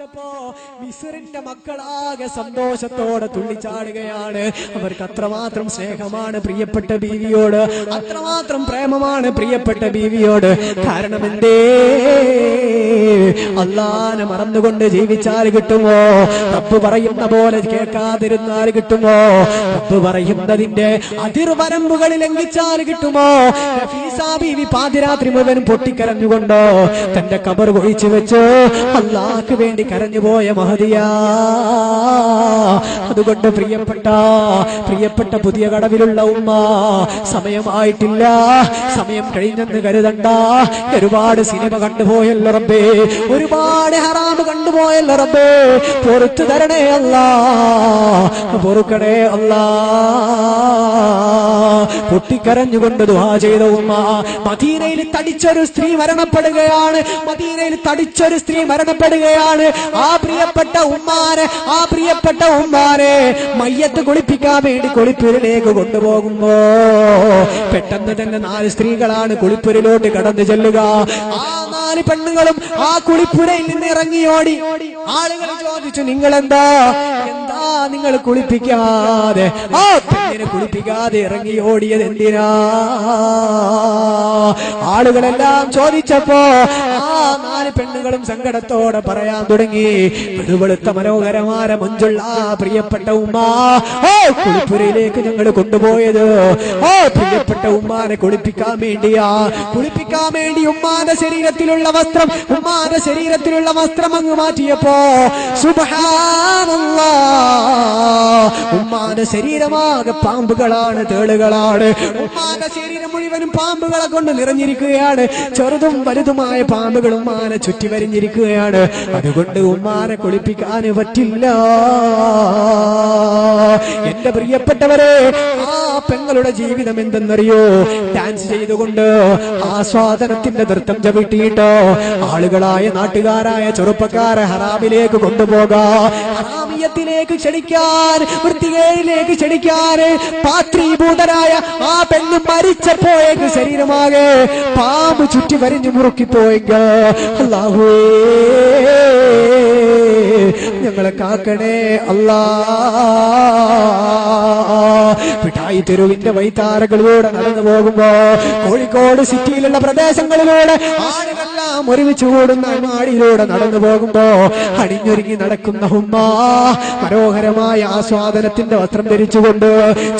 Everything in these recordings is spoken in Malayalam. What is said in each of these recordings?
പ്പോ മിസറിന്റെ മക്കളാകെ സന്തോഷത്തോടെ തുള്ളിച്ചാടുകയാണ്. അവർക്ക് അത്രമാത്രം സ്നേഹമാണ് പ്രിയപ്പെട്ട ബീവിയോട്. അത്രമാത്രം പ്രേമമാണ് പ്രിയപ്പെട്ട ബീവിയോട്. കാരണം എന്തേ അള്ളാനെ മറന്നുകൊണ്ട് ജീവിച്ചാൽ കിട്ടുമോ? തപ്പ് പറയുന്ന പോലെ കേൾക്കാതിരുന്നാൽ കിട്ടുമോ? തപ്പ് പറയുന്നതിന്റെ അതിർവരമ്പുകളിൽ ലംഘിച്ചാൽ കിട്ടുമോ? ബീവി പാതിരാത്രി മുഴുവൻ പൊട്ടിക്കരഞ്ഞുകൊണ്ടോ? തന്റെ കബർ ഒഴിച്ചു വെച്ച്? അള്ളാഹ്ക്ക് വേണ്ടി കരഞ്ഞുപോയ മഹതിയാ. അതുകൊണ്ട് പ്രിയപ്പെട്ട പ്രിയപ്പെട്ട പുതിയ കടവിലുള്ള ഉമ്മ സമയമായിട്ടില്ല. സമയം കഴിഞ്ഞെന്ന് കരുതണ്ട. ഒരുപാട് സിനിമ കണ്ടുപോയല്ലോ റബ്ബേ. ഒരുപാട് ഹറാമ് കണ്ടുപോയല്ലോ റബ്ബേ. പൊറത്തു തരണേ അല്ല. പൊറുക്കണേ അല്ല. പൊട്ടിക്കരഞ്ഞുകൊണ്ട് ദുഹാ ചെയ്ത ഉമ്മ മദീനയിൽ തടിച്ചൊരു സ്ത്രീ മരണപ്പെടുകയാണ്. മദീനയിൽ തടിച്ചൊരു സ്ത്രീ മരണപ്പെടുകയാണ്. ആ പ്രിയപ്പെട്ട ഉമ്മാനെ ആ പ്രിയപ്പെട്ട ഉമ്മാനെ മയ്യത്ത് കുളിപ്പിക്കാൻ വേണ്ടി കുളിപ്പുരിലേക്ക് കൊണ്ടുപോകുമ്പോ പെട്ടെന്ന് തന്നെ നാല് സ്ത്രീകളാണ് കുളിപ്പുരിലോട്ട് കടന്നു ചെല്ലുക. ആ നാല് പെണ്ണുങ്ങളും ആ കുളിപ്പുരയിൽ നിന്ന് ഇറങ്ങി ഓടി. ആളുകൾ ചോദിച്ചു നിങ്ങൾ എന്താ എന്താ നിങ്ങൾ കുളിപ്പിക്കാതെ? ആ പെണ്ണിനെ കുളിപ്പിക്കാതെ ഇറങ്ങി ഓടിയത് എന്തിനാ? ആളുകളെല്ലാം ചോദിച്ചപ്പോ ആ നാല് പെണ്ണുങ്ങളും സങ്കടത്തോടെ പറയാൻ തുടങ്ങി. വെളുവെളുത്ത മനോഹരമായ മഞ്ചുള്ള പ്രിയപ്പെട്ട ഉമ്മ. ഓ കുളിപ്പുരയിലേക്ക് ഞങ്ങൾ കൊണ്ടുപോയത്. ഓ പ്രിയപ്പെട്ട ഉമ്മാനെ കുളിപ്പിക്കാൻ വേണ്ടിയാ. കുളിപ്പിക്കാൻ വേണ്ടി ഉമ്മാന്റെ ശരീരത്തിലുള്ള വസ്ത്രം ഉമ്മാന്റെ ശരീരത്തിലുള്ള വസ്ത്രം അങ്ങ് മാറ്റിയപ്പോ ഉമ്മാന്റെ ശരീരമാകെ പാമ്പുകളാണ് തേളുകളാണ്. ഉമ്മാന്റെ ശരീരം മുഴുവനും പാമ്പുകളെ കൊണ്ട് നിറഞ്ഞിരിക്കുകയാണ്. ചെറുതും വലുതുമായ പാമ്പുകൾ ഉമ്മാനെ ചുറ്റി വരിഞ്ഞിരിക്കുകയാണ്. അതുകൊണ്ട് ഉമ്മാനെ കുളിപ്പിക്കാൻ പറ്റില്ല. എന്റെ പ്രിയപ്പെട്ടവരെ ആ പെങ്ങളുടെ ജീവിതം എന്തെന്നറിയോ? ഡാൻസ് ചെയ്തുകൊണ്ട് ആസ്വാദനത്തിന്റെ നൃത്തം ചവിട്ടിയിട്ടോ ആളുകളായ നാട്ടുകാരായ ചെറുപ്പക്കാരെ ഹറാമിലേക്ക് കൊണ്ടുപോകാ. ഹറാമിയത്തിലേക്ക് ക്ഷണിക്കാൻ വൃത്തികേടിലേക്ക് ക്ഷണിക്കാൻ പാത്രീഭൂതരായ ആ പെണ്ണ് മരിച്ചപ്പോയേക്ക് ശരീരമാകെ പാമ്പ് ചുറ്റി വരിഞ്ഞു മുറുക്കിപ്പോയെങ്കിൽ. അല്ലാഹുവേ. ഞങ്ങളെ കാക്കണേ അല്ലാ. പിട്ടായി തെരുവിന്റെ വൈത്താരകളിലൂടെ നടന്നു പോകുമ്പോ കോഴിക്കോട് സിറ്റിയിലുള്ള പ്രദേശങ്ങളിലൂടെ ആളുകളെല്ലാം ഒരുമിച്ച് കൂടുന്ന അങ്ങാടിയിലൂടെ നടന്നു പോകുമ്പോ അണിഞ്ഞൊരുങ്ങി നടക്കുന്ന ഉമ്മ മനോഹരമായ ആസ്വാദനത്തിന്റെ വസ്ത്രം ധരിച്ചുകൊണ്ട്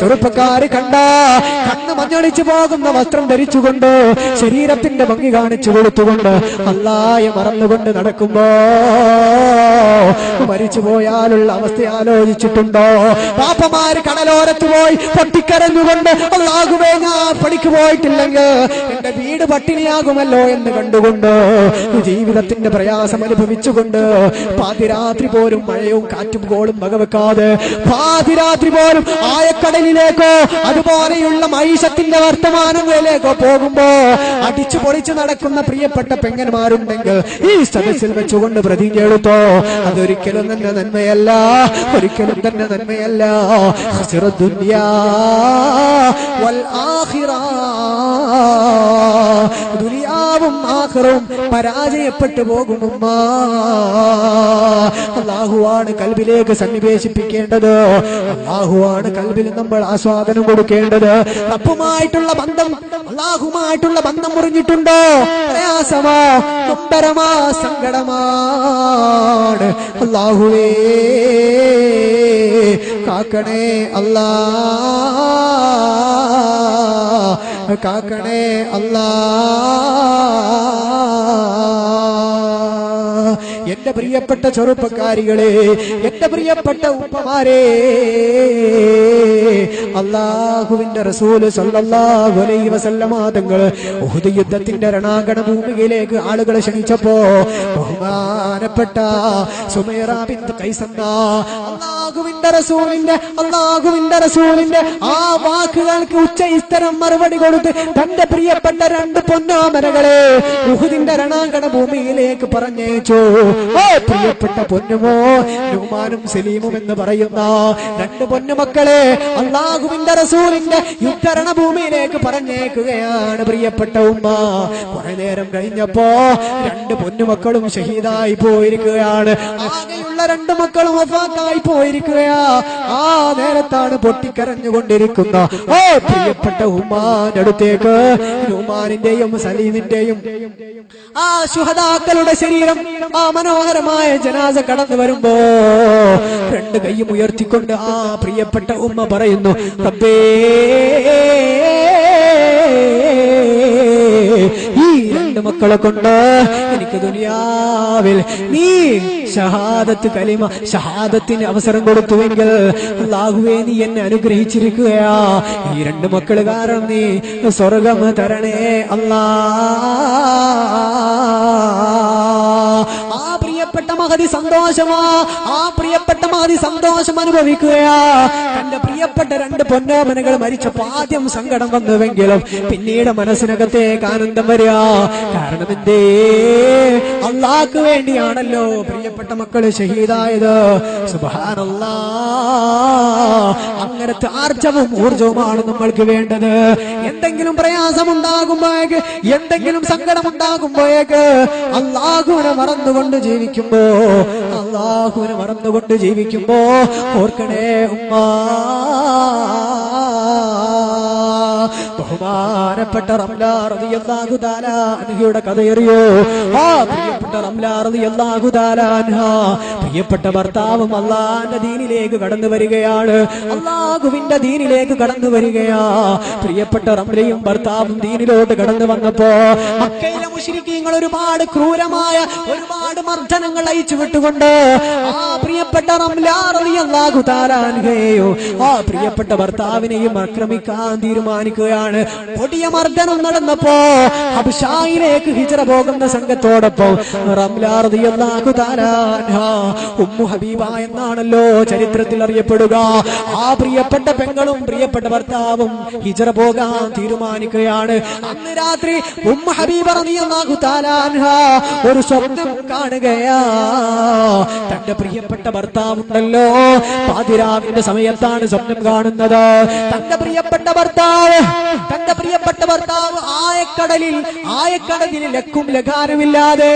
ചെറുപ്പക്കാര് കണ്ട കണ്ണ് മഞ്ഞളിച്ചു പോകുന്ന വസ്ത്രം ധരിച്ചുകൊണ്ട് ശരീരത്തിന്റെ ഭംഗി കാണിച്ചു കൊടുത്തുകൊണ്ട് അല്ലായ മറന്നുകൊണ്ട് നടക്കുമ്പോ മരിച്ചു പോയാലുള്ള അവസ്ഥ ആലോചിച്ചിട്ടുണ്ടോ? പാപ്പമാര് കടലോരത്ത് പോയി പൊട്ടിക്കരഞ്ഞുകൊണ്ട് അല്ലാകുമേ ഞാൻ പണിക്ക് പോയിട്ടില്ലെങ്കിൽ എന്റെ വീട് പട്ടിണിയാകുമല്ലോ എന്ന് കണ്ടുകൊണ്ട് ജീവിതത്തിന്റെ പ്രയാസം അനുഭവിച്ചുകൊണ്ട് പാതിരാത്രി പോലും മഴയും കാറ്റും കോളും വകവെക്കാതെ പാതിരാത്രി പോലും ആയക്കടലിലേക്കോ അതുപോലെയുള്ള മൈഷത്തിന്റെ വർത്തമാനങ്ങളിലേക്കോ പോകുമ്പോ അടിച്ചു പൊളിച്ചു നടക്കുന്ന പ്രിയപ്പെട്ട പെങ്ങന്മാരുണ്ടെങ്കിൽ ഈ സദസ്സിൽ വെച്ചുകൊണ്ട് പ്രതിജ്ഞ എടുത്തോ അതൊരിക്കലും തന്നെ നന്മയല്ല ഒരിക്കലും തന്നെ നന്മയല്ല. ഖസിറ ദുനിയാ വൽ ആഖിറ ദുനിയാവും ആഹ്റവും പരാജയപ്പെട്ടു പോകുമുമ്മ അള്ളാഹുവാണ് കൽബിലേക്ക് സന്നിവേശിപ്പിക്കേണ്ടത്. അള്ളാഹുവാണ് കൽബിൽ നമ്മൾ ആസ്വാദനം കൊടുക്കേണ്ടത്. റബ്ബുമായിട്ടുള്ള ബന്ധം അള്ളാഹുമായിട്ടുള്ള ബന്ധം മുറിഞ്ഞിട്ടുണ്ടോ? പ്രയാസമോ നൊമ്പരമാ സങ്കടമാണ് അള്ളാഹുവേ കാക്കണേ അല്ലാ. കാക്കണേ അല്ലാ. എന്റെ പ്രിയപ്പെട്ട ചെറുപ്പക്കാരികളെ എന്റെ പ്രിയപ്പെട്ട ഉപ്പമാരെ അള്ളാഹുവിന്റെ റസൂൽ സല്ലല്ലാഹു അലൈഹി വസല്ലമ തങ്ങൾ ഉഹുദ് യുദ്ധത്തിന്റെ രണാങ്കണ ഭൂമിയിലേക്ക് ആളുകളെ ക്ഷണിച്ചപ്പോ ബഹുമാനപ്പെട്ട സുമൈറ ബിന്ത് കൈസന്ന അള്ളാഹുവിന്റെ റസൂലിന്റെ അള്ളാഹുവിന്റെ റസൂലിന്റെ ആ വാക്കുകൾക്ക് ഉച്ചയിസ്തരം മറുപടി കൊടുത്ത് തന്റെ പ്രിയപ്പെട്ട രണ്ട് പൊന്നാമനകളെ ഉഹുദിന്റെ രണാങ്കണ ഭൂമിയിലേക്ക് പറഞ്ഞയച്ചു. ഓ പ്രിയപ്പെട്ട പൊന്നുമോ നുമാനും സലീമും എന്ന് പറയുന്ന രണ്ട് പൊന്നുമക്കളെ അള്ളാഹുവിന്റെ റസൂലിന്റെ യുദ്ധരണ ഭൂമിയിലേക്ക് പറഞ്ഞേക്കുകയാണ് പ്രിയപ്പെട്ട ഉമ്മ. കുറെ നേരം കഴിഞ്ഞപ്പോ രണ്ട് പൊന്നുമക്കളും ഷഹീദായി പോയിരിക്കുകയാണ്. ആകെയുള്ള രണ്ട് മക്കളും വഫാത്തായി പോയിരിക്കുകയാ. ആ നേരത്താണ് പൊട്ടിക്കരഞ്ഞുകൊണ്ടിരിക്കുന്ന. ഓ പ്രിയപ്പെട്ട ഉമ്മാന്റെ അടുത്തേക്ക് ഉമാനിന്റെയും സലീമിന്റെയും ആ ശുഹദാക്കളുടെ ശരീരം ആ മനോഹരമായ ജനാസ കടന്നു വരുമ്പോ രണ്ട് കൈയും ഉയർത്തിക്കൊണ്ട് ആ പ്രിയപ്പെട്ട ഉമ്മ പറയുന്നു റബ്ബേ ഈ രണ്ട് മക്കളെ കൊണ്ട് എനിക്ക് ദുനിയാവിൽ നീ ഷഹാദത്ത് കലിമ ഷഹാദത്തിന് അവസരം കൊടുത്തുവെങ്കിൽ അല്ലാഹുവേ നീ എന്നെ അനുഗ്രഹിച്ചിരിക്കുകയാ. ഈ രണ്ട് മക്കൾ കാരണം നീ സ്വർഗം തരണേ അല്ലാ. മഹതി സന്തോഷമാ. ആ പ്രിയപ്പെട്ട മഹതി സന്തോഷം അനുഭവിക്കുകയാ. തന്റെ പ്രിയപ്പെട്ട രണ്ട് പൊന്നോമനകൾ മരിച്ചപ്പോ ആദ്യം സങ്കടം വന്നുവെങ്കിലും പിന്നീട് മനസ്സിനകത്തേക്ക് ആനന്ദം വരിക. കാരണം എന്തേ? അള്ളാക്ക് വേണ്ടിയാണല്ലോ പ്രിയപ്പെട്ട മക്കൾ ഷഹീദായത്. സുബാനല്ലാ അങ്ങനത്തെ ആർജവും ഊർജവുമാണ് നമ്മൾക്ക് വേണ്ടത്. എന്തെങ്കിലും പ്രയാസം ഉണ്ടാകുമ്പോഴേക്ക് എന്തെങ്കിലും സങ്കടം ഉണ്ടാകുമ്പോഴേക്ക് അള്ളാഹുവിനെ മറന്നുകൊണ്ട് ജീവിക്കുമ്പോ അള്ളാഹുവിനെ മറന്നുകൊണ്ട് ജീവിക്കുമ്പോ ഓർക്കണേ ഉമ്മ. ബഹുമാനപ്പെട്ട റംലാറിയുടെ കഥയറിയോ? ആ പ്രിയപ്പെട്ട റംലാഹു താലാൻഹ പ്രിയപ്പെട്ട ഭർത്താവും അള്ളാന്റെ ദീനിലേക്ക് കടന്നു വരികയാണ്. അള്ളാഹുവിന്റെ ദീനിലേക്ക് കടന്നു വരികയാ. പ്രിയപ്പെട്ട റംലയും ഭർത്താവും ദീനിലോട്ട് കടന്നു വന്നപ്പോ മക്കയിലെ മുഷിരിക്കീങ്ങൾ ഒരുപാട് ക്രൂരമായ ഒരുപാട് മർദ്ദനങ്ങൾ അയച്ചു വിട്ടുകൊണ്ട് ആ പ്രിയപ്പെട്ട റംലാഹു ഹേയോ ആ പ്രിയപ്പെട്ട ഭർത്താവിനെയും ആക്രമിക്കാൻ തീരുമാനിക്കുകയാണ് കൊടിയ മർദ്ദനം നടന്നപ്പോ അബ്ഷായിലേക്ക് ഹിജറ പോകുന്ന സംഘത്തോടൊപ്പം ഉമ്മു ഹബീബ എന്നാണല്ലോ ചരിത്രത്തിൽ അറിയപ്പെടുക. ആ പ്രിയപ്പെട്ട പെങ്ങളും പ്രിയപ്പെട്ട ഭർത്താവും ഹിജറ പോകാൻ തീരുമാനിക്കുകയാണ്. അന്ന് രാത്രി ഉമ്മ ഹബീബ ഒരു സ്വപ്നം കാണുകയാ. തന്റെ പ്രിയപ്പെട്ട ഭർത്താവുണ്ടല്ലോ. പാതിരാവിന്റെ സമയത്താണ് സ്വപ്നം കാണുന്നത്. തന്റെ പ്രിയപ്പെട്ട ഭർത്താവ് തന്റെ പ്രിയപ്പെട്ട ഭർത്താവ് ആയക്കടലിൽ ആയക്കടലിൽ ലക്കും ലഘാരമില്ലാതെ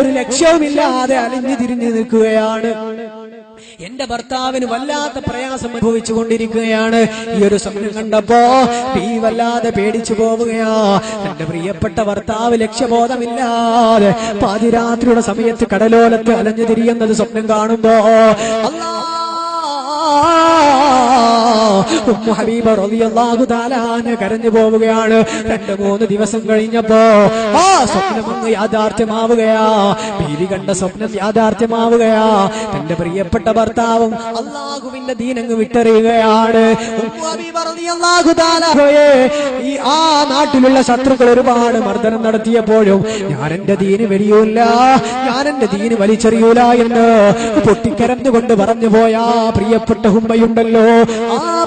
ഒരു ലക്ഷ്യവുമില്ലാതെ അലിഞ്ഞു തിരിഞ്ഞു നിൽക്കുകയാണ്. എന്റെ ഭർത്താവിന് വല്ലാത്ത പ്രയാസം അനുഭവിച്ചു കൊണ്ടിരിക്കുകയാണ്. ഈ ഒരു സ്വപ്നം കണ്ടപ്പോ നീ വല്ലാതെ പേടിച്ചു പോവുകയാ. തന്റെ പ്രിയപ്പെട്ട ഭർത്താവ് ലക്ഷ്യബോധമില്ലാതെ പാതിരാത്രിയുടെ സമയത്ത് കടലോലത്ത് അലഞ്ഞു തിരിയുന്നത് സ്വപ്നം കാണുമ്പോ അല്ലാ ഉമ്മു ഹബീബ കരഞ്ഞു പോവുകയാണ്. രണ്ട് മൂന്ന് ദിവസം കഴിഞ്ഞപ്പോ ആ സ്വപ്നം യാഥാർത്ഥ്യമാവുകയാ. ഭീതി കണ്ട സ്വപ്നം യാഥാർത്ഥ്യമാവുകയാ. തന്റെ പ്രിയപ്പെട്ട ഭർത്താവും അള്ളാഹുവിന്റെ ദീനങ്ങ് വിട്ടറിയുകയാണ്. ഈ ആ നാട്ടിലുള്ള ശത്രുക്കൾ ഒരുപാട് മർദ്ദനം നടത്തിയപ്പോഴും ഞാൻ എന്റെ ദീന് വെടിയൂല ഞാൻ എന്റെ ദീന് വലിച്ചെറിയൂല എന്ന് പൊട്ടിക്കരഞ്ഞുകൊണ്ട് പറഞ്ഞു പോയാ. പ്രിയപ്പെട്ട ഉമ്മയുണ്ടല്ലോ. ആ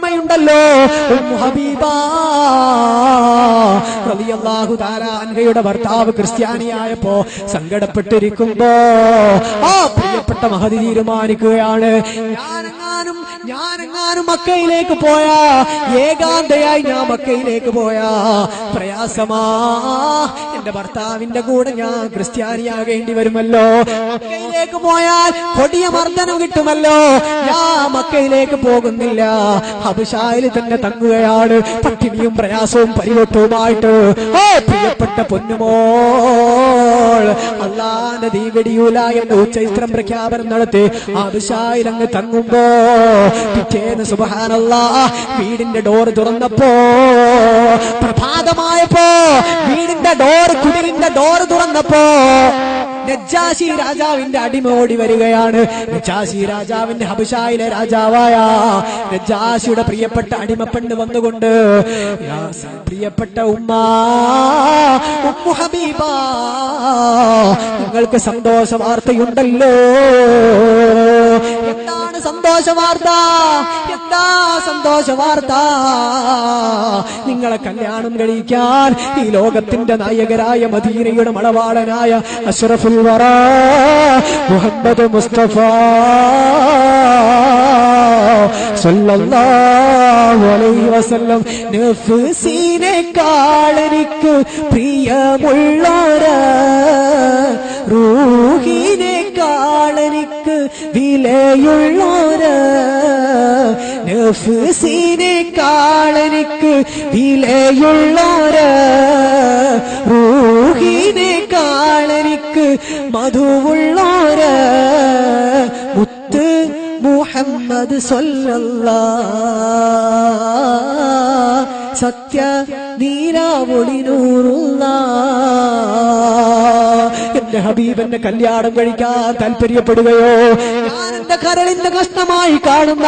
ഹബീബ. റളിയല്ലാഹു ഭർത്താവ് ക്രിസ്ത്യാനിയായപ്പോ സങ്കടപ്പെട്ടിരിക്കുമ്പോ ആ പ്രിയപ്പെട്ട മഹതി തീരുമാനിക്കുകയാണ്. ഞാനെങ്ങാനും ഞാനെങ്ങാനും മക്കയിലേക്ക് പോയാ ഏകാന്തയായി ഞാൻ മക്കയിലേക്ക് പോയാ പ്രയാസമാ. എന്റെ ഭർത്താവിന്റെ കൂടെ ഞാൻ ക്രിസ്ത്യാനിയാകേണ്ടി വരുമല്ലോ. മക്കയിലേക്ക് പോയാൽ കൊടിയ മർദ്ദനം കിട്ടുമല്ലോ. ഞാൻ മക്കയിലേക്ക് പോകുന്നില്ല. അഭിഷായിൽ തന്നെ തങ്ങുകയാണ്. പട്ടിണിയും പ്രയാസവും പരിവട്ടവുമായിട്ട്. ഓ പ്രിയപ്പെട്ട പൊന്നുമോൾ അള്ളാന്റെ തീ എന്ന ഉച്ചൈത്രം പ്രഖ്യാപനം നടത്തി അങ്ങ് തങ്ങുമ്പോ പിറ്റേന്ന് സുബഹാനല്ല വീടിന്റെ ഡോർ തുറന്നപ്പോ പ്രഭാതമായപ്പോ വീടിന്റെ ഡോർ കുടിലിന്റെ ഡോർ തുറന്നപ്പോ നജ്ജാശി രാജാവിന്റെ അടിമ ഓടി വരികയാണ്. നജ്ജാശി രാജാവിന്റെ ഹബിഷായിലെ രാജാവായ നജ്ജാശിയുടെ പ്രിയപ്പെട്ട അടിമപ്പെണ്ണ് വന്നുകൊണ്ട് പ്രിയപ്പെട്ട ഉമ്മ ഹബീബ നിങ്ങൾക്ക് സന്തോഷ വാർത്തയുണ്ടല്ലോ എന്താണ് സന്തോഷ വാർത്ത എന്താ സന്തോഷ വാർത്ത നിങ്ങളെ കല്യാണം കഴിക്കാൻ ഈ ലോകത്തിന്റെ നായകരായ മദീനയുടെ മണവാളനായ അഷറഫുൽ വറ മുഹമ്മദ് മുസ്തഫ. സല്ലല്ലാഹു അലൈഹി വസല്ലം നഫ്സിനെക്കാൾ എനിക്ക് പ്രിയമുള്ളോര് റൂഹിനെക്കാൾ എനിക്ക് വിലയുള്ളോര് നഫ്സിനെക്കാൾ എനിക്ക് വിലയുള്ളോര് റൂഹിനെക്കാൾ എനിക്ക് മധുവുള്ളോര് മുത്ത് മുഹമ്മദ് സല്ലല്ലാ സത്യ നീരാവൊളി നൂറുള്ള എന്റെ ഹബീബന്റെ കല്യാണം കഴിക്കാൻ താല്പര്യപ്പെടുകയോ? കരളിന്റെ കഷ്ടമായി കാണുന്ന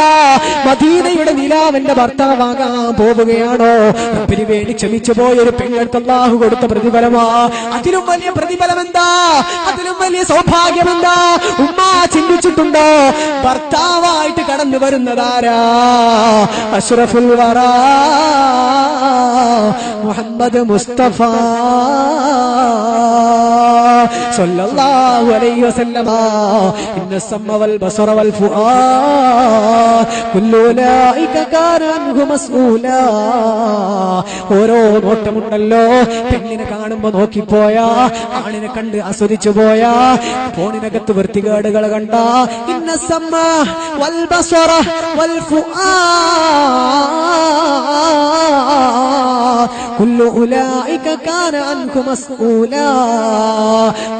മദീനയുടെ നിലാവന്റെ ഭർത്താവാകാൻ പോവുകയാണോ? റബ്ബിന് വേണ്ടി ക്ഷമിച്ചു പോയൊരു പെങ്ങൾക്ക് അള്ളാഹു കൊടുത്ത പ്രതിഫലമാ. അതിലും വലിയ പ്രതിഫലം എന്താ അതിലും വലിയ സൗഭാഗ്യം എന്താ ഉമ്മ ചിന്തിച്ചിട്ടുണ്ടോ? ഭർത്താവായിട്ട് കടന്നു വരുന്നതാരാ അഷ്റഫുൽ വറ. മുഹമ്മദ് മുസ്തഫ. സല്ലല്ലാഹു അലൈഹി വസല്ലമ. ഇന്ന സമ വൽ ബസറ വൽ ഫുആ. കുല്ലു ലൈക കാന മസ്ഊല. ഓരോ നോട്ടമുണ്ടല്ലോ. പെണ്ണിനെ കാണുമ്പോ നോക്കിപ്പോയാ ആണിനെ കണ്ട് ആസ്വദിച്ചു പോയാ. ഫോണിനകത്ത് വൃത്തികേടുകൾ കണ്ട ഇന്ന സമ്മ വൽ ബസറ വൽ ഫുആദ് കുല്ലു ഉലൈക കാന അൻഹു മസ്ഊല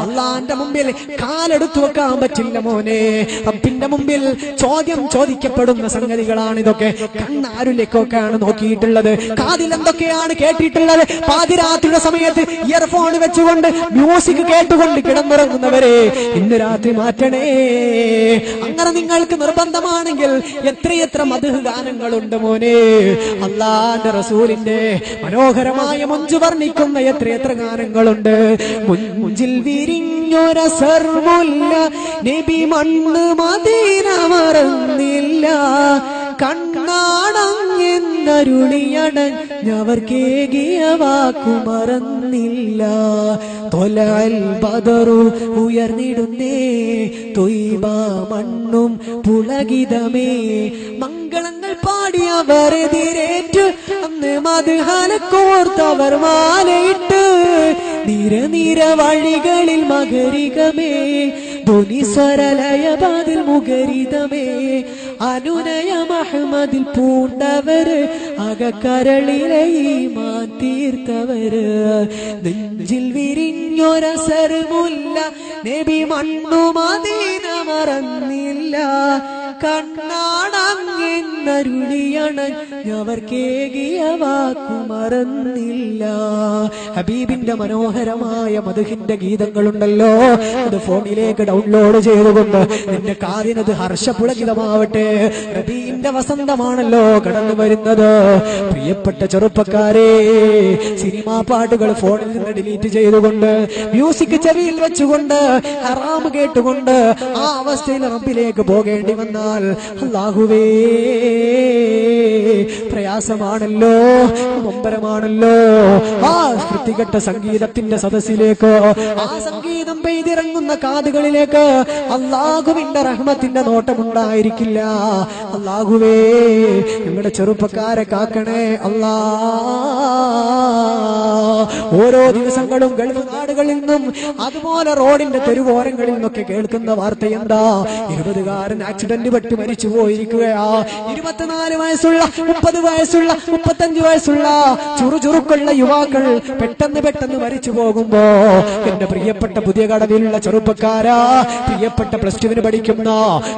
അള്ളാന്റെ മുമ്പിൽ കാലെടുത്തു വെക്കാൻ പറ്റില്ല മോനെ. റബ്ബിന്റെ മുമ്പിൽ ചോദ്യം ചോദിക്കപ്പെടുന്ന സംഗതികളാണ് ഇതൊക്കെ. കണ്ണാരുലേക്കൊക്കെയാണ് നോക്കിയിട്ടുള്ളത്. കാതിൽ എന്തൊക്കെയാണ് കേട്ടിട്ടുള്ളത്? പാതിരാത്രിയുടെ സമയത്ത് ഇയർഫോൺ വെച്ചുകൊണ്ട് മ്യൂസിക് കേട്ടുകൊണ്ട് കിടന്നുറങ്ങുന്നവരെ ഇന്ന് രാത്രി മാറ്റണേ. അങ്ങനെ നിങ്ങൾക്ക് നിർബന്ധമാണെങ്കിൽ എത്രയെത്ര മധു ഗാനങ്ങളുണ്ട് മോനെ. അള്ളാന്റെ റസൂലിന്റെ മനോഹരമായ മുഞ്ചു വർണിക്കുന്ന എത്ര എത്ര ഗാനങ്ങളുണ്ട്. മുഞ്ചിൽ വിരിഞ്ഞൊര സർമുല്ല നബി മണ്ണ് മദീന മറന്നില്ല കണ്ണാടങ്ങെന്നരുളിയടഞ്ഞവർക്കേകിയ വാക്കു മറന്നില്ല തൊലൽ ബദറു ഉയർന്നിടുന്നേ. തൊയ്ബ മണ്ണും പുളകിതമേ. മംഗളങ്ങൾ പാടി അവരെതിരേറ്റു അന്ന് മധുഹാല കോർത്തവർ മാലയിട്ട്. നിര നിര വഴികളിൽ മകരികമേ. ധ്വനിസ്വരലയ പാതിൽ മുഖരിതമേ. അനുനയ മഹമ്മദിൽ പൂണ്ടവര് അകക്കരളിലെ ഈമാൻ തീർത്തവര് നെഞ്ചിൽ വിരിഞ്ഞൊരസർമുല്ല നബി മണ്ണു മദീന മറന്നില്ല കണ്ണാടങ്ങെന്നരുളിയണഞ്ഞവർക്കേകിയ വാക്കു മറന്നില്ല ഹബീബിന്റെ മനോഹരമായ മധുഹിന്റെ ഗീതങ്ങളുണ്ടല്ലോ. അത് ഫോണിലേക്ക് ഡൗൺലോഡ് ചെയ്തുകൊണ്ട് നിന്റെ കാതിനത് ഹർഷപുളകിതമാവട്ടെ. റബീന്റെ വസന്തമാണല്ലോ കടന്നു വരുന്നത്. പ്രിയപ്പെട്ട ചെറുപ്പക്കാരെ സിനിമാ പാട്ടുകൾ ഫോണിൽ നിന്ന് ഡിലീറ്റ് ചെയ്തുകൊണ്ട് മ്യൂസിക് ചെവിയിൽ വെച്ചുകൊണ്ട് ഹറാം കേട്ടുകൊണ്ട് ആ അവസ്ഥയിൽ റബ്ബിലേക്ക് പോകേണ്ടി വന്നാൽ അള്ളാഹുവേ. പ്രയാസമാണല്ലോ നൊമ്പരമാണല്ലോ ആ വൃത്തികെട്ട സംഗീതത്തിന്റെ സദസ്സിലേക്ക് ആ സംഗീതം പെയ്തിറങ്ങുന്ന കാതുകളിലേക്ക് അള്ളാഹുവിന്റെ റഹ്മത്തിന്റെ നോട്ടമുണ്ടായിരിക്കില്ല. അള്ളാഹുവേ ഞങ്ങളുടെ ചെറുപ്പക്കാരെ കാക്കണേ അല്ലാ ഓരോ ദിവസങ്ങളും ഗൾഫ് നാടുകളിൽ നിന്നും അതുപോലെ റോഡിന്റെ തെരുവോരങ്ങളിൽ നിന്നൊക്കെ കേൾക്കുന്ന വാർത്ത എന്താ? ഇരുപതുകാരൻ ആക്സിഡന്റ് പെട്ട് മരിച്ചു പോയിരിക്കുകയാ ഇരുപത്തിനാല് വയസ്സുള്ള മുപ്പത് വയസ്സുള്ള മുപ്പത്തഞ്ച് വയസ്സുള്ള ചുറുചുറുക്കുള്ള യുവാക്കൾ പെട്ടെന്ന് പെട്ടെന്ന് മരിച്ചു പോകുമ്പോ എന്റെ പ്രിയപ്പെട്ട പുതിയ കടവിലുള്ള ചെറുപ്പക്കാരാ പ്രിയപ്പെട്ട പ്ലസ് ടുവിന് പഠിക്കുന്ന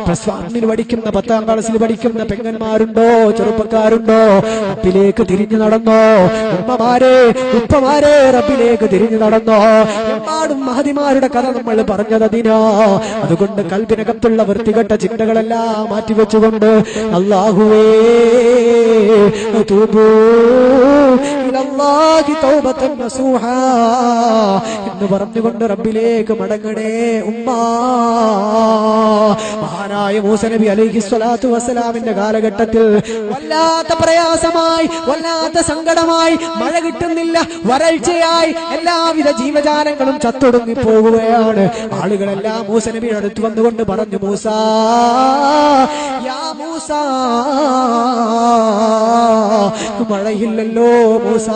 പ്ലസ് വണ്ണിന് പഠിക്കുന്ന പത്താം ക്ലാസ്സിൽ പഠിക്കുന്ന പെങ്ങന്മാരുണ്ടോ ചെറുപ്പക്കാരുണ്ടോ? റബ്ബിലേക്ക് തിരിഞ്ഞു നടന്നോ? ഉമ്മമാരെ ഉപ്പമാരെ റബ്ബിലേക്ക് തിരിഞ്ഞു നടന്നോ? എമ്പാടും മഹതിമാരുടെ കഥ നമ്മൾ പറഞ്ഞതതിനാ അതുകൊണ്ട് കൽബിനകത്തുള്ള വൃത്തികെട്ട ചിന്തകളെല്ലാം മാറ്റിവെച്ചുകൊണ്ട് അള്ളാഹുവേ എന്ന് പറഞ്ഞുകൊണ്ട് റബ്ബിലേക്ക് മടങ്ങണേ ഉമ്മ. മഹാനായ മഹാനായ മൂസ നബി അലൈഹി സ്വലാത്തു വസ്സലാമിന്റെ കാലഘട്ടത്തിൽ വല്ലാത്ത പ്രയാസമായി വല്ലാത്ത സങ്കടമായി മഴ കിട്ടുന്നില്ല വരൾച്ചയായി എല്ലാവിധ ജീവജാലങ്ങളും ചത്തൊടുങ്ങി പോകുകയാണ്. ആളുകളെല്ലാം മൂസ നബിയുടെ അടുത്ത് വന്നുകൊണ്ട് പറഞ്ഞു മൂസ യാ മൂസ മഴയില്ലല്ലോ മൂസ.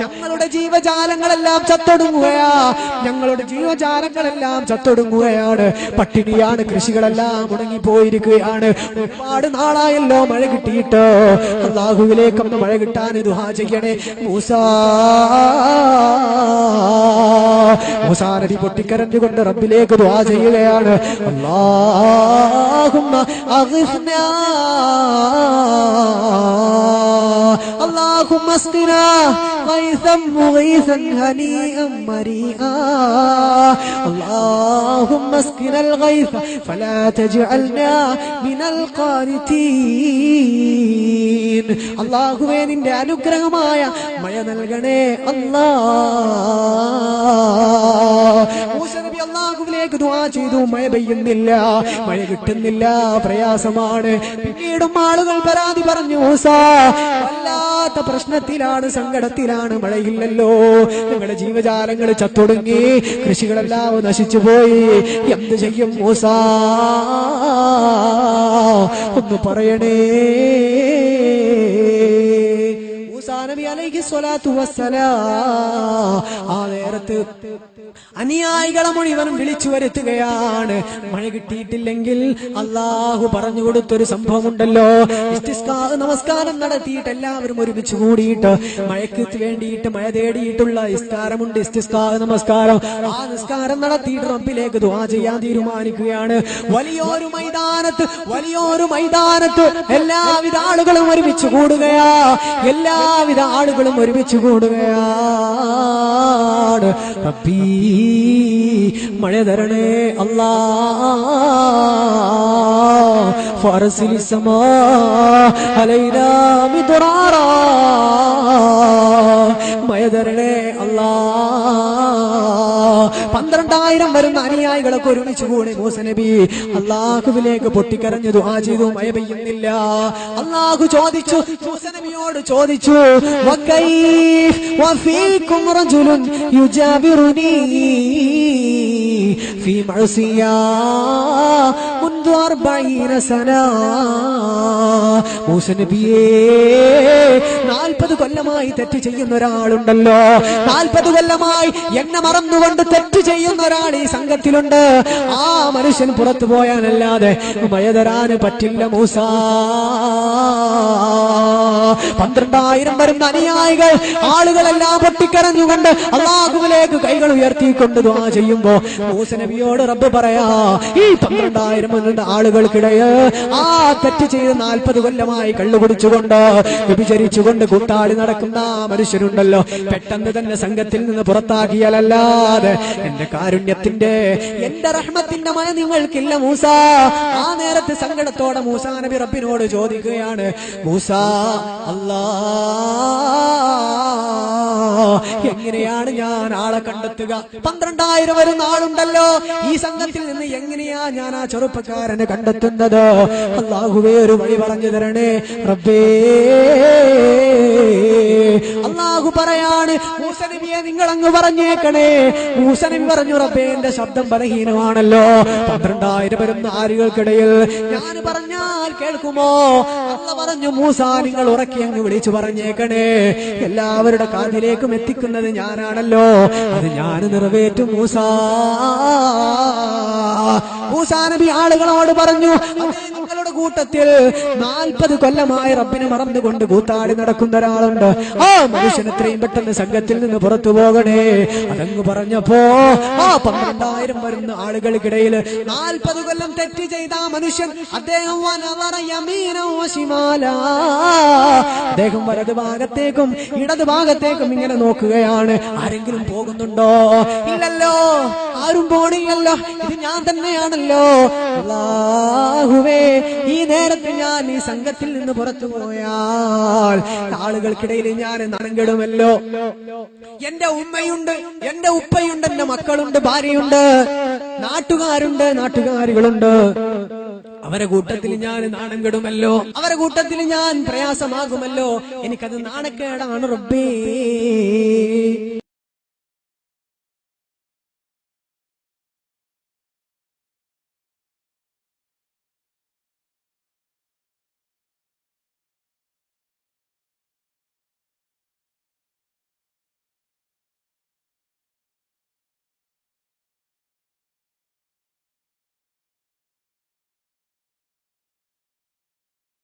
ഞങ്ങളുടെ ജീവജാലങ്ങളെല്ലാം ചത്തൊടുങ്ങുകയാ. ഞങ്ങളുടെ ജീവജാലങ്ങളെല്ലാം ചത്തൊടുങ്ങുകയാണ്. പട്ടിണിയാണ് കൃഷികളെല്ലാം ഉണങ്ങിപ്പോയിരിക്കുകയാണ് ഒരുപാട് നാളായല്ലോ മഴ കിട്ടിയിട്ടോ. അള്ളാഹുവിലേക്കൊന്ന് മഴ കിട്ടാൻ ഇത് ഹാചിക്കണേ മൂസാ. പൊട്ടിക്കരഞ്ഞു കൊണ്ട് റബ്ബിലേക്ക് ദ്വാ ചെയ്യുകയാണ്. അള്ളാഹുമ്മ അള്ളാഹുമ്മ غيثا مغيثا هنيئا مريئا اللهم اسقنا الغيث فلا تجعلنا من القانتين അള്ളാഹുവേ നിന്റെ അനുഗ്രഹമായ മഴ നൽകണേ അല്ലാ ചെയ്തു. മഴ പെയ്യുന്നില്ല. മഴ കിട്ടുന്നില്ല. പ്രയാസമാണ്. പിന്നീടും ആളുകൾ പരാതി പറഞ്ഞു വല്ലാത്ത പ്രശ്നത്തിലാണ് സങ്കടത്തിലാണ്. മഴയില്ലല്ലോ. ഞങ്ങളുടെ ജീവജാലങ്ങൾ ചത്തൊടുങ്ങി. കൃഷികളെല്ലാം നശിച്ചു പോയി എന്ത് ചെയ്യും മൂസ ഒന്ന് പറയണേ. മൂസാ അലൈഹി സ്വലാത്തു വസ്സലാ ആ നേരത്ത് അനുയായികളെ മുഴുവനും വിളിച്ചു വരുത്തുകയാണ്. മഴ കിട്ടിയിട്ടില്ലെങ്കിൽ അള്ളാഹു പറഞ്ഞു കൊടുത്തൊരു സംഭവം ഉണ്ടല്ലോ നമസ്കാരം നടത്തിയിട്ട് എല്ലാവരും ഒരുമിച്ച് കൂടിയിട്ട് മഴയ്ക്ക് വേണ്ടിയിട്ട് മഴ തേടിയിട്ടുള്ള ഇസ്കാരമുണ്ട് ഇസ്തിസ്കാ നമസ്കാരം. ആ നിസ്കാരം നടത്തിയിട്ട് റബ്ബിലേക്ക് ദുആ ചെയ്യാൻ തീരുമാനിക്കുകയാണ്. വലിയൊരു മൈതാനത്ത് വലിയൊരു മൈതാനത്ത് എല്ലാവിധ ആളുകളും ഒരുമിച്ച് കൂടുകയാ. എല്ലാവിധ ആളുകളും ഒരുമിച്ച് കൂടുകയാണ്. റബ്ബീ മഴ തരണേ അല്ലാ ഫറസിലി സമാ അലൈനാ മിദ്റാറാ മഴ തരണേ അല്ലാ പന്ത്രണ്ടായിരം വരുന്ന അനുയായികളൊക്കെ ഒരുമിച്ച് കൂടി മൂസ നബി അള്ളാഹുവിലേക്ക് പൊട്ടിക്കരഞ്ഞു ദുആ ചെയ്തു മഴ പെയ്യുന്നില്ല അള്ളാഹു ചോദിച്ചു മൂസ നബിയോട് ചോദിച്ചു വക്കൈഫ് വഫീകും റജുലുൻ യുജാബിറുനി في معصية നാൽപ്പത് കൊല്ലമായി തെറ്റ് ചെയ്യുന്ന ഒരാളുണ്ടല്ലോ. നാൽപ്പത് കൊല്ലമായി എന്നെ മറന്നുകൊണ്ട് തെറ്റ് ചെയ്യുന്ന ഒരാൾ ഈ സംഘത്തിലുണ്ട്. ആ മനുഷ്യൻ പുറത്തു പോയാനല്ലാതെ മഴ പറ്റില്ല മൂസ. പന്ത്രണ്ടായിരം വരുന്ന അനുയായികൾ. ആളുകളെല്ലാം പൊട്ടിക്കരഞ്ഞുകൊണ്ട് അള്ളാഹുവിലേക്ക് കൈകൾ ഉയർത്തിക്കൊണ്ട് ദ്വാ ചെയ്യുമ്പോ മൂസ നബിയോട് റബ്ബ് പറയാ ഈ പന്ത്രണ്ടായിരം ആളുകൾക്കിടയിൽ ആ തെറ്റ് ചെയ്ത് നാൽപ്പത് കൊല്ലമായി കള്ളു കുടിച്ചുകൊണ്ട് വ്യഭിചരിച്ചുകൊണ്ട് നടക്കുന്ന മനുഷ്യരുണ്ടല്ലോ. പെട്ടെന്ന് തന്നെ സംഘത്തിൽ നിന്ന് പുറത്താക്കിയാലല്ലാതെ എന്റെ കാരുണ്യത്തിന്റെ എന്റെ റഹ്മത്തിന്റെ മഴ നിങ്ങൾക്കില്ല മൂസ. ആ നേരത്തെ സങ്കടത്തോടെ മൂസാ നബി റബ്ബിനോട് ചോദിക്കുകയാണ് മൂസ എങ്ങനെയാണ് ഞാൻ ആളെ കണ്ടെത്തുക? പന്ത്രണ്ടായിരം വരുന്ന ആളുണ്ടല്ലോ ഈ സംഘത്തിൽ നിന്ന് എങ്ങനെയാ ഞാൻ ആ ചെറുപ്പക്കാരനെ കണ്ടെത്തുന്നത്? അള്ളാഹുവേ ഒരു വഴി പറഞ്ഞു തരണേ. റബ്ബേ. അള്ളാഹു പറയാണ് മൂസനബിയെ നിങ്ങൾ അങ്ങ് പറഞ്ഞേക്കണേ. മൂസനബി പറഞ്ഞു റബ്ബേ എന്റെ ശബ്ദം ബലഹീനമാണല്ലോ. പന്ത്രണ്ടായിരം വരുന്ന ആരുകൾക്കിടയിൽ ഞാൻ പറഞ്ഞാൽ കേൾക്കുമോ? അള്ള പറഞ്ഞു മൂസ നിങ്ങൾ ഉറക്കി അങ്ങ് വിളിച്ചു പറഞ്ഞേക്കണേ. എല്ലാവരുടെ കാതിലേക്കും എത്തിക്കുന്നത് ഞാനാണല്ലോ. അത് ഞാൻ നിറവേറ്റും മൂസ. മൂസാ നബി ആളുകളോട് പറഞ്ഞു "അതേ നിങ്ങളുടെ കൂട്ടത്തിൽ നാൽപ്പത് കൊല്ലമായി റബ്ബിനെ മറന്നുകൊണ്ട് കൂത്താടി നടക്കുന്ന ഒരാളുണ്ട്. ആ മനുഷ്യൻ എത്രയും പെട്ടെന്ന് സംഘത്തിൽ നിന്ന് പുറത്തു പോകണേ. അതങ്ങ് പറഞ്ഞപ്പോ ആ പന്ത്രണ്ടായിരം വരുന്ന ആളുകൾക്കിടയിൽ നാൽപ്പത് കൊല്ലം തെറ്റ് ചെയ്ത മനുഷ്യൻ അദ്ദേഹം അദ്ദേഹം വലത് ഭാഗത്തേക്കും ഇടത് ഭാഗത്തേക്കും ഇങ്ങനെ നോക്കുകയാണ്. ആരെങ്കിലും പോകുന്നുണ്ടോ? ഇല്ലല്ലോ. ആരും പോണില്ലല്ലോ. ഇത് ഞാൻ തന്നെയാണല്ലോ. അല്ലാഹുവേ ഈ നേരത്ത് ഞാൻ ഈ സംഘത്തിൽ നിന്ന് പുറത്തു പോയാൽ ആളുകൾക്കിടയിൽ ഞാൻ നനങ്കിടുമല്ലോ എന്റെ ഉമ്മയുണ്ട് എന്റെ ഉപ്പയുണ്ട് എന്റെ മക്കളുണ്ട് ഭാര്യയുണ്ട് നാട്ടുകാരുണ്ട് നാട്ടുകാരികളുണ്ട്. അവരെ കൂട്ടത്തിൽ ഞാൻ നാണം കെടുമല്ലോ അവരെ കൂട്ടത്തിൽ ഞാൻ പ്രയാസമാകുമല്ലോ. എനിക്കത് നാണക്കേടാണ് റബ്ബേ.